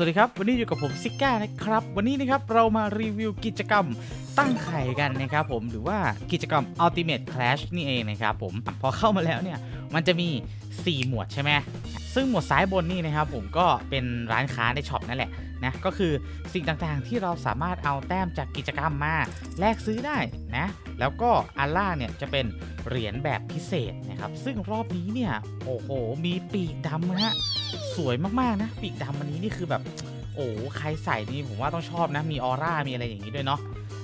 วัสดีครับ วันนี้อยู่กับผมซิก้านะครับ วันนี้นะครับเรามารีวิวกิจกรรมตั้งไข่กันนะครับผมหรือว่ากิจกรรม Ultimate Clash นี่เองนะครับผมพอเข้ามาแล้วเนี่ย มันจะมี 4 หมวดใช่ไหมซึ่งหมวดซ้ายบนนี่นะครับผมก็เป็นร้านค้าในช็อปนั่นแหละนะก็คือสิ่งต่างๆที่เราสามารถเอาแต้มจากกิจกรรมมาแลกซื้อได้นะแล้วก็อันล่าเนี่ยจะเป็นเหรียญแบบพิเศษนะครับซึ่งรอบนี้เนี่ยโอ้โหมีปีกดำนะฮะ สวยมากๆนะปีกดำอันนี้นี่คือแบบ โอ้ใครใส่นี่ผมว่าต้องชอบนะมีออร่ามีอะไรอย่างนี้ด้วยเนาะ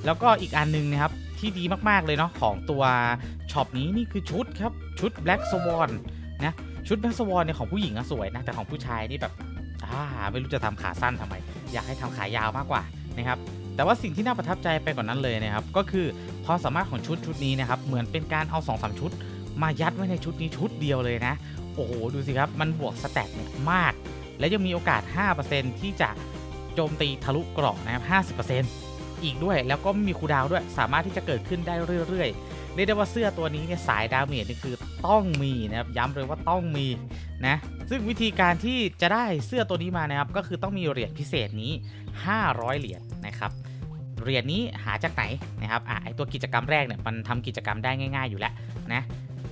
แล้วก็อีกอันนึงนะครับที่ดีมากๆเลยเนาะของตัวช็อปนี้นี่คือชุดครับชุด Black Swan นะชุด Black Swan เนี่ยของผู้หญิงอะสวยนะแต่ของผู้ชายนี่แบบอ่าไม่รู้จะทำขาสั้นทำไม อยากให้ทำขายาวมากกว่านะครับแต่ว่าสิ่งที่น่าประทับใจไปกว่านั้นเลยนะครับก็คือความสามารถของชุดชุดนี้นะครับเหมือนเป็นการเอา2อสชุด มายัดไว้ในชุดนี้ชุดเดียวเลยนะ โอ้โห ดูสิครับ มันบวกสแตทเนี่ยมาก และยังมีโอกาส 5%ที่จะโจมตีทะลุเกราะนะครับ 50%อีกด้วยแล้วก็มีคูดาวด้วยสามารถที่จะเกิดขึ้นได้เรื่อยๆเรียกได้ว่าเสื้อตัวนี้เนี่ยสายดาเมจนี่คือต้องมีนะครับย้ำเลยว่าต้องมีนะซึ่งวิธีการที่จะได้เสื้อตัวนี้มานะครับก็คือต้องมีเหรียญพิเศษนี้ 500 เหรียญนะครับเหรียญนี้หาจากไหนนะครับอะไอตัวกิจกรรมแรกเนี่ยมันทำกิจกรรมได้ง่าย ๆอยู่แล้วนะ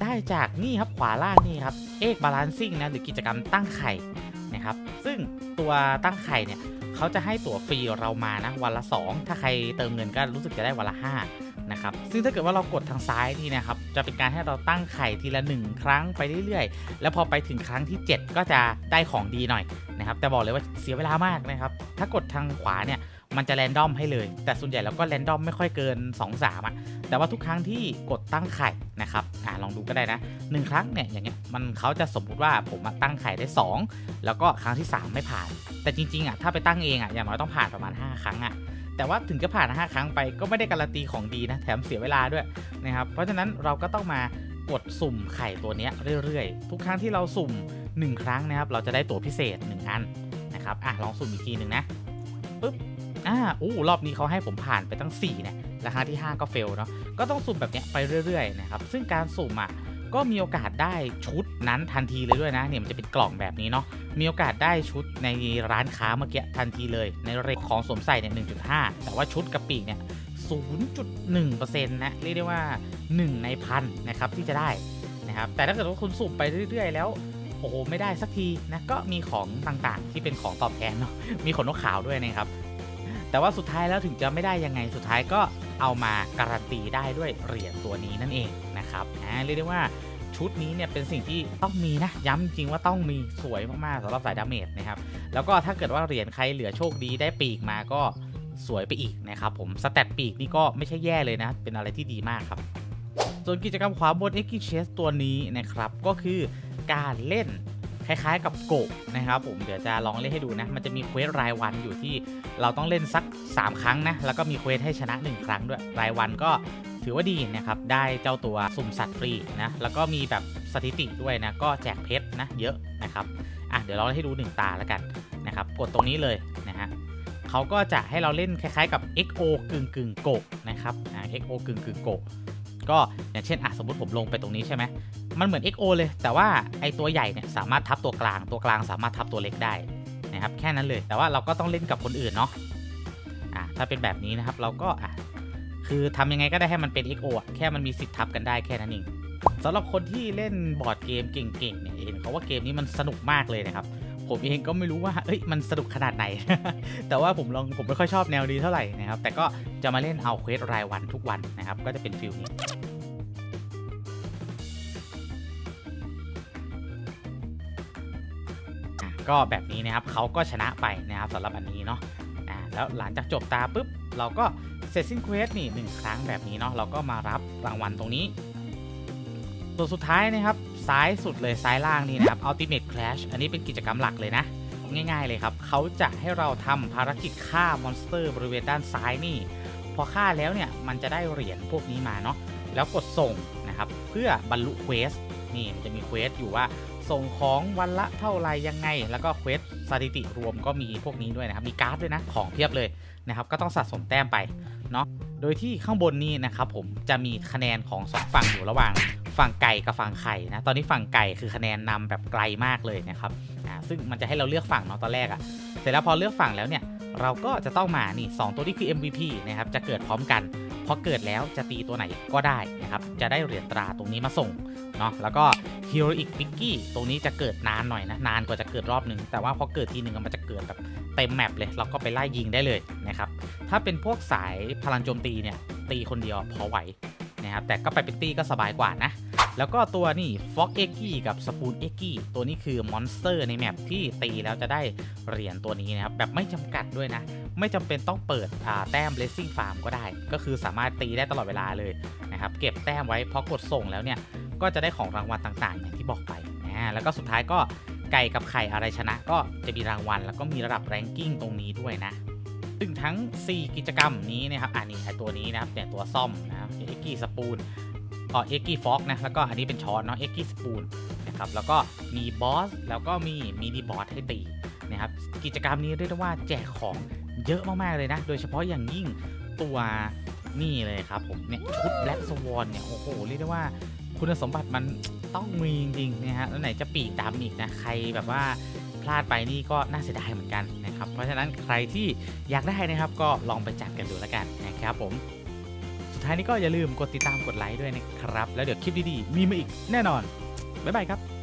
ได้จากนี่ครับขวาล่างนี่ครับเอกบาลานซิ่งนะหรือกิจกรรมตั้งไข่นะครับซึ่งตัวตั้งไข่เนี่ยเขาจะให้ตั๋วฟรีเรามานะวันละ 2 ถ้าใครเติมเงินก็รู้สึกจะได้วันละ 5 นะครับ ซึ่งถ้าเกิดว่าเรากดทางซ้ายนี่นะครับ จะเป็นการให้เราตั้งไข่ทีละ 1 ครั้งไปเรื่อยๆ แล้วพอไปถึงครั้งที่ 7 ก็จะได้ของดีหน่อยนะครับ แต่บอกเลยว่าเสียเวลามากนะครับ ถ้ากดทางขวาเนี่ย มันจะแรนดอมให้เลย แต่ส่วนใหญ่แล้วก็แรนดอมไม่ค่อยเกิน 2-3อะแต่ว่าทุกครั้งที่กดตั้งไข่นะครับอ่าลองดูก็ได้นะหนึ่งครั้งเนี่ยอย่างเงี้ยมันเขาจะสมมุติว่าผมตั้งไข่ได้ 2 แล้วก็ครั้งที่ 3 ไม่ผ่าน แต่จริงๆอะถ้าไปตั้งเองอะอย่างน้อยต้องผ่านประมาณ 5 ครั้งอะแต่ว่าถึงจะผ่าน 5 ครั้งไปก็ไม่ได้การันตีของดีนะแถมเสียเวลาด้วยนะครับเพราะฉะนั้นเราก็ต้องมากดสุ่มไข่ตัวเนี้ยเรื่อยๆ ทุกครั้งที่เราสุ่ม 1 ครั้งนะครับเราจะได้ตั๋วพิเศษ 1 อันนะครับอะลองสุ่มอีกทีหนึ่งนะปึ๊บ อ่าอู้รอบนี้เขาให้ผมผ่านไปตั้ง4นะราคาที่ 5 ก็เฟลเนาะก็ต้องสุ่มแบบเนี้ยไปเรื่อยๆนะครับซึ่งการสุ่มอะก็มีโอกาสได้ชุดนั้นทันทีเลยด้วยนะเนี่ยมันจะเป็นกล่องแบบนี้เนาะมีโอกาสได้ชุดในร้านค้าเมื่อกี้ทันทีเลย ในเรทของสวมใส่เนี่ย1.5 แต่ว่าชุดกระปีกเนี่ย0.1%นะเรียกได้ว่า 1 ในพันนะครับที่จะได้นะครับแต่ถ้าเกิดว่าคุณสุ่มไปเรื่อยๆ แล้วโอ้โหไม่ได้สักทีนะก็มีของต่างๆ ที่เป็นของตอบแทนเนาะมีขนนกขาวด้วยนะครับ แต่ว่าสุดท้ายแล้วถึงจะไม่ได้ยังไงสุดท้ายก็เอามาการันตีได้ด้วยเหรียญตัวนี้นั่นเองนะครับอ่าเรียกได้ว่าชุดนี้เนี่ยเป็นสิ่งที่ต้องมีนะ ย้ำจริงว่าต้องมีสวยมากๆสำหรับสายดาเมจนะครับแล้วก็ถ้าเกิดว่าเหรียญใครเหลือโชคดีได้ปีกมาก็สวยไปอีกนะครับผมสแตทปีกนี่ก็ไม่ใช่แย่เลยนะ เป็นอะไรที่ดีมากครับ ส่วนกิจกรรมขวาบน x Chess ตัวนี้นะครับก็คือการเล่น คล้ายๆ กับโกะนะครับผมเดี๋ยวจะลองเล่นให้ดูนะ มันจะมีเควสรายวันอยู่ที่เราต้องเล่นสัก 3 ครั้งนะ แล้วก็มีเควสให้ชนะ 1 ครั้งด้วย รายวันก็ถือว่าดีนะครับ ได้เจ้าตัวสุ่มสัตว์ฟรีนะ แล้วก็มีแบบสถิติด้วยนะ ก็แจกเพชรนะเยอะนะครับอะเดี๋ยวเราให้ดู 1 ตาแล้วกันนะครับ กดตรงนี้เลยนะฮะเขาก็จะให้เราเล่นคล้ายๆกับ XO กึ่งกึ่งโกะนะครับอ่า XO กึ่งกึ่งโกะก็อย่างเช่นอะสมมติผมลงไปตรงนี้ใช่ไหม มันเหมือน XO เลย แต่ว่าไอตัวใหญ่เนี่ยสามารถทับตัวกลาง ตัวกลางสามารถทับตัวเล็กได้นะครับแค่นั้นเลย แต่ว่าเราก็ต้องเล่นกับคนอื่นเนาะอะถ้าเป็นแบบนี้นะครับเราก็อะคือทำยังไงก็ได้ให้มันเป็น XO อะแค่มันมีสิทธิ์ทับกันได้แค่นั้นเองสำหรับคนที่เล่นบอร์ดเกมเก่งๆเนี่ยเห็นเขาว่าเกมนี้มันสนุกมากเลยนะครับผมเองก็ไม่รู้ว่าเอ้ยมันสนุกขนาดไหน แต่ว่าผมลองผมไม่ค่อยชอบแนวนี้เท่าไหร่นะครับแต่ก็จะมาเล่นเอาเควสรายวันทุกวันนะครับก็จะเป็นฟิลนี้ ก็แบบนี้นะครับเขาก็ชนะไปนะครับสำหรับอันนี้เนาะอ่าแล้วหลังจากจบตาปุ๊บเราก็เสร็จสิ้นเควสนี่หนึ่งครั้งแบบนี้เนาะเราก็มารับรางวัลตรงนี้ส่วนสุดท้ายนะครับซ้ายสุดเลยซ้ายล่างนี่นะครับ Ultimate Clash อันนี้เป็นกิจกรรมหลักเลยนะง่ายๆเลยครับเขาจะให้เราทำภารกิจฆ่ามอนสเตอร์บริเวณด้านซ้ายนี่ พอฆ่าแล้วเนี่ยมันจะได้เหรียญพวกนี้มาเนาะแล้วกดส่งนะครับเพื่อบรรลุเควส นี่มันจะมีเควสอยู่ว่าส่งของวันละเท่าไรยังไง แล้วก็เควสสถิติรวมก็มีพวกนี้ด้วยนะครับ มีการ์ดด้วยนะ ของเพียบเลยนะครับ ก็ต้องสะสมแต้มไปเนาะ โดยที่ข้างบนนี้นะครับผมจะมีคะแนนของสองฝั่งอยู่ระหว่างฝั่งไก่กับฝั่งไข่นะ ตอนนี้ฝั่งไก่คือคะแนนนำแบบไกลมากเลยนะครับ อ่า ซึ่งมันจะให้เราเลือกฝั่งเนาะตอนแรกอะ่ะ เสร็จแล้วพอเลือกฝั่งแล้วเนี่ย เราก็จะต้องมา นี่สองตัวนี้คือ MVP นะครับ จะเกิดพร้อมกัน พอเกิดแล้วจะตีตัวไหนก็ได้นะครับ จะได้เหรียญตราตรงนี้มาส่ง เนาะแล้วก็ฮีโรอิกพิกกี้ตรงนี้จะเกิดนานหน่อยนะ นานกว่าจะเกิดรอบหนึ่งแต่ว่าพอเกิดทีหนึ่งมันจะเกิดแบบเต็มแมปเลย เราก็ไปไล่ยิงได้เลยนะครับ ถ้าเป็นพวกสายพลังโจมตีเนี่ยตีคนเดียวพอไหวนะครับแต่ก็ไปเป็นตีก็สบายกว่านะ แล้วก็ตัวนี่ Fox e g g y กับ Spoon e g g y ตัวนี้คือมอนสเตอร์ในแมปที่ตีแล้วจะได้เหรียญตัวนี้นะครับ แบบไม่จำกัดด้วยนะ ไม่จำเป็นต้องเปิดแต้ม Blessing Farm ก็ได้ ก็คือสามารถตีได้ตลอดเวลาเลยนะครับ เก็บแต้มไว้พอกดส่งแล้วเนี่ย ก็จะได้ของรางวัลต่างๆ อย่างที่บอกไปนะแล้วก็สุดท้ายก็ไก่กับไข่อะไรชนะก็จะมีรางวัล แล้วก็มีระดับแรงกิ้งตรงนี้ด้วยนะซึ่งทั้ง 4 กิจกรรมนี้นะครับอันนี้ไอตัวนี้นะครับเนี่ยตัวซ่อมนะครับเอ็กกี้สปูน อ๋อเอ็กกี้ฟ็อกนะแล้วก็อันนี้เป็นช้อนเนาะเอ็กกี้สปูนนะครับแล้วก็มีบอสแล้วก็มีมินิบอสให้ตีนะครับกิจกรรมนี้เรียกได้ว่าแจกของเยอะมากๆเลยนะ โดยเฉพาะอย่างยิ่งตัวนี่เลยครับผมเนี่ยชุดแบล็กสวอนเนี่ยโอ้โหเรียกได้ว่าคุณสมบัติมันต้องมีจริงๆนะฮะแล้วไหนจะปีกดำอีกนะใครแบบว่าพลาดไปนี่ก็น่าเสียดายเหมือนกันนะครับเพราะฉะนั้นใครที่อยากได้นะครับก็ลองไปจัดกันดูแล้วกันนะครับผม ท้ายนี้ก็อย่าลืมกดติดตามกดไลค์ด้วยนะครับ แล้วเดี๋ยวคลิปดีๆ มีมาอีกแน่นอน บ๊ายบายครับ